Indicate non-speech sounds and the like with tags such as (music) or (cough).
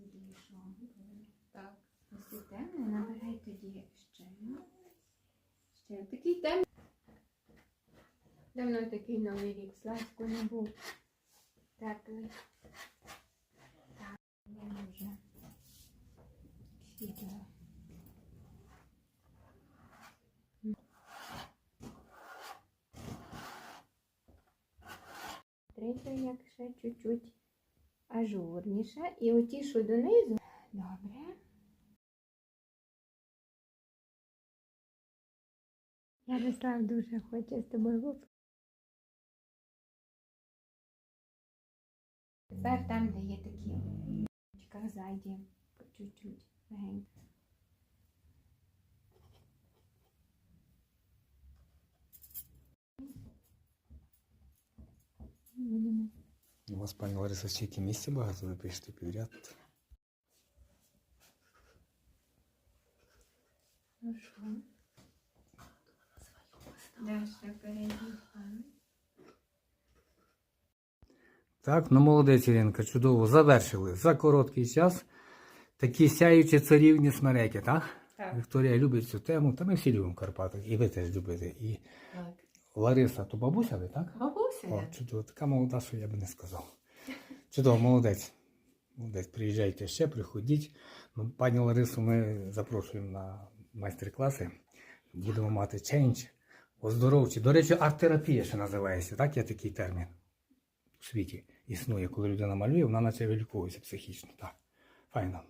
світлішого. Так. Ось і темне, набирай тоді ще. Ще такий темний. Давно такий новий рік. Славську не був. Теплий. Так, дуже. Світло. Третя, як ще чуть-чуть ажурніше. І оті, що донизу. Добре. Ярослав дуже хоче з тобою вип- Тепер там, де є такі ззаді, по чуть-чуть легенько. Будемо. У вас, пані Лариса, стільки місця багато, ви пишете підряд. Ну що? Так, ну молодець Іринка, чудово. Завершили за короткий час. Такі сяючі царівні смереки, так? Так. Вікторія любить цю тему, та ми всі любимо Карпати, і ви теж любите. І Так. Лариса, то бабуся ви, так? Бабуся. О, чудово, така молода, що я би не сказав. (laughs) Чудово, молодець. Молодець, приїжджайте ще, приходіть. Ну, пані Ларису ми запрошуємо на майстер-класи. Будемо мати чендж, оздоровчі. До речі, арт-терапія ще називається, так? Є такий термін у світі. Існує, коли людина малює, вона наче виліковується психічно. Так. Файно.